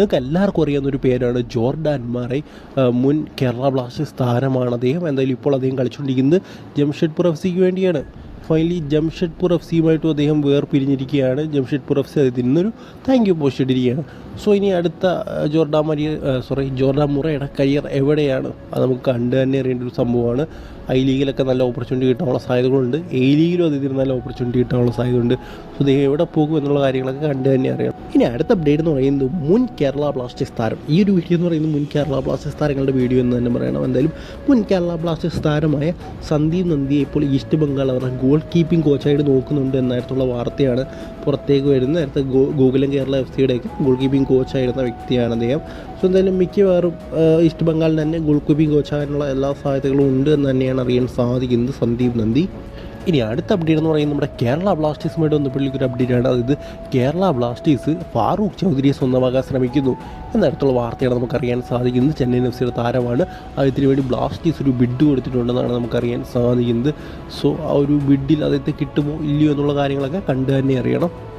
നിങ്ങൾക്ക് എല്ലാവർക്കും അറിയാവുന്ന ഒരു പേരാണ് ജോർഡാൻ മാറെ. മുൻ കേരള ബ്ലാസ്റ്റേഴ്സ് താരമാണ് അദ്ദേഹം. എന്തായാലും ഇപ്പോൾ അദ്ദേഹം കളിച്ചുകൊണ്ടിരിക്കുന്നത് ജംഷഡ്പൂർ എഫ് സിക്ക് വേണ്ടിയാണ്. ഫൈനലി ജംഷഡ്പൂർ എഫ് സിയുമായിട്ടും അദ്ദേഹം വേർപിരിഞ്ഞിരിക്കുകയാണ്. ജംഷഡ്പൂർ എഫ് സി അദ്ദേഹത്തിൽ നിന്നൊരു താങ്ക് യു പോസ്റ്റ് ഇട്ടിരിക്കുകയാണ്. സോ ഇനി അടുത്ത ജോർഡാ മരിയ സോറി ജോർഡാ മുറയുടെ കരിയർ എവിടെയാണ്? അത് നമുക്ക് കണ്ടു തന്നെ അറിയേണ്ട ഒരു സംഭവമാണ്. ഐ ലീഗിലൊക്കെ നല്ല ഓപ്പർച്യൂണിറ്റി കിട്ടാനുള്ള സാധ്യതകളുണ്ട്. എ ലീഗിലും അദ്ദേഹത്തിന് നല്ല ഓപ്പർച്യൂണിറ്റി കിട്ടാനുള്ള സാധ്യതയുണ്ട്. സോ അദ്ദേഹം എവിടെ പോകും എന്നുള്ള കാര്യങ്ങളൊക്കെ കണ്ടു തന്നെ അറിയണം. ഇനി അടുത്ത അപ്ഡേറ്റ് എന്ന് പറയുന്നത് മുൻ കേരള ബ്ലാസ്റ്റേഴ്സ് താരം. ഈ ഒരു വീഡിയോ എന്ന് പറയുന്നത് മുൻ കേരള ബ്ലാസ്റ്റേഴ്സ് താരങ്ങളുടെ വീഡിയോ എന്ന് തന്നെ പറയണം. എന്തായാലും മുൻ കേരള ബ്ലാസ്റ്റേഴ്സ് താരമായ സന്ദീപ് നന്ദിയെ ഇപ്പോൾ ഈസ്റ്റ് ബംഗാൾ അവരുടെ ഗോൾ കീപ്പിംഗ് കോച്ചായിട്ട് നോക്കുന്നുണ്ട് എന്നായിട്ടുള്ള വാർത്തയാണ് പുറത്തേക്ക് വരുന്നത്. നേരത്തെ ഗൂഗിളും കേരള എഫ് സിയുടെയൊക്കെ ഗോൾ കീപ്പിംഗ് കോച്ചായിരുന്ന വ്യക്തിയാണ് അദ്ദേഹം. സോ എന്തായാലും മിക്കവാറും ഈസ്റ്റ് ബംഗാളിൽ തന്നെ ഗോൾ കീപ്പിംഗ് കോച്ചാകാനുള്ള എല്ലാ സാധ്യതകളും ഉണ്ട് എന്ന് തന്നെയാണ് അറിയാൻ സാധിക്കുന്നത് സന്ദീപ് നന്ദി. ഇനി അടുത്ത അപ്ഡേറ്റ് എന്ന് പറയുന്നത് നമ്മുടെ കേരള ബ്ലാസ്റ്റേഴ്സുമായിട്ട് ബന്ധപ്പെട്ടുള്ള ഒരു അപ്ഡേറ്റ് ആണ്. അതായത് കേരള ബ്ലാസ്റ്റേഴ്സ് ഫാറൂഖ് ചൗധരിയെ സ്വന്തമാക്കാൻ ശ്രമിക്കുന്നു. എന്നടുത്തുള്ള വാർത്തയാണ് നമുക്കറിയാൻ സാധിക്കുന്നത്. ചെന്നൈയിൻ എഫ് സിയുടെ താരമാണ്. അദ്ദേഹത്തിന് വേണ്ടി ബ്ലാസ്റ്റേഴ്സ് ഒരു ബിഡ് കൊടുത്തിട്ടുണ്ടെന്നാണ് നമുക്കറിയാൻ സാധിക്കുന്നത്. സോ ആ ഒരു ബിഡിൽ അദ്ദേഹത്തെ കിട്ടുമോ ഇല്ലയോ എന്നുള്ള കാര്യങ്ങളൊക്കെ കണ്ടു തന്നെ അറിയണം.